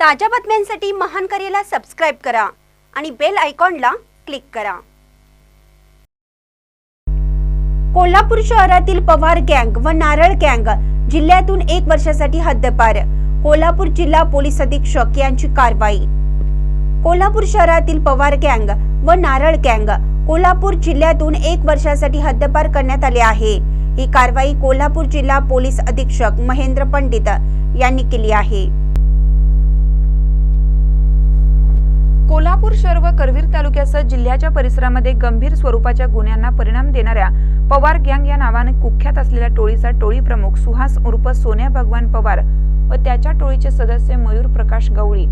ताज्या बातम्यांसाठी महान करेला सबस्क्राईब करा आणि बेल आयकॉनला क्लिक करा. कोल्हापूर शहरातील पवार गँग व नारळ गँग जिल्ह्यातून एक वर्षासाठी हद्दपार. कोल्हापूर जिल्हा पोलीस अधीक्षक यांची कारवाई. कोल्हापूर शहरातील पवार गँग व नारळ गँग कोल्हापूर जिल्ह्यातून एक वर्षासाठी हद्दपार करण्यात आले आहे. ही कारवाई कोल्हापूर जिल्हा पोलीस अधीक्षक महेंद्र पंडित यांनी केली आहे. कोल्हापूर शहर व करवीर तालुक्यासह जिल्ह्याच्या परिसरामध्ये गंभीर स्वरूपाच्या गुन्ह्यांना परिणाम देणाऱ्या पवार गँग या नावाने कुख्यात असलेल्या टोळीचा टोळी प्रमुख सुहास उर्फ सोन्या भगवान पवार व त्याच्या टोळीचे सदस्य मयूर प्रकाश गवळी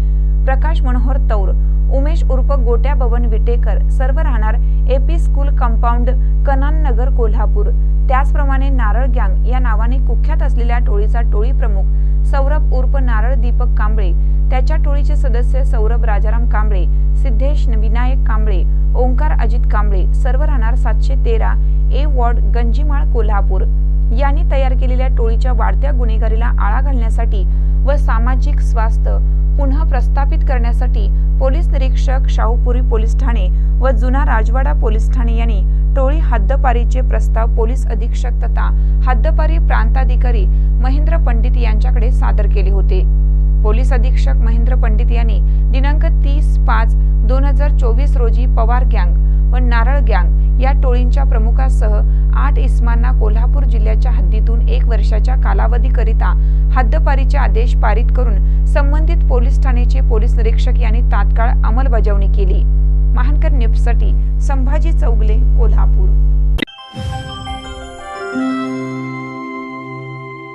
प्रकाश मनोहर तौर उमेश उर्फ गोट्या भवन विटेकर सर्व राहणार AP school compound Kanan Nagar Kolhapur. त्याचप्रमाणे नारळ गँग या नावाने कुख्यात असलेल्या टोळीचा टोळी प्रमुख सौरभ नारळ दीपक कांबळे त्याच्या टोळीचे सदस्य सौरभ राजाराम कांबळे सिद्धेश विनायक कांबळे ओंकार अजित कांबळे सर्व राहणार सातशे तेरा ए वॉर्ड गंजीमाळ कोल्हापूर. यांनी तयार केलेल्या टोळीच्या वाढत्या गुन्हेगारीला आळा घालण्यासाठी व सामाजिक स्वास्थ्य पुन्हा प्रस्थापित करण्यासाठी पोलीस निरीक्षक शाहूपुरी पोलीस ठाणे व जुना राजवाडा पोलीस ठाणे यांनी टोळी हद्दपारीचे प्रस्ताव पोलीस अधीक्षक तथा हद्दपारी प्रांताधिकारी महेंद्र पंडित यांच्याकडे सादर केले होते. पोलीस अधीक्षक महेंद्र पंडित यांनी दिनांक तीस पाच दोन हजार चोवीस रोजी पवार गँग व नारळ गँग या टोळींच्या प्रमुखासह आठ इस्मांना कोल्हापूर जिल्ह्याच्या हद्दीतून एक वर्षाच्या कालावधीकरिता हद्दपारीचे आदेश पारित करून संबंधित पोलीस ठाण्याचे पोलीस निरीक्षक यांनी तात्काळ अंमलबजावणी केली. महानकर न्यूजसाठी संभाजी चौगले कोल्हापूर.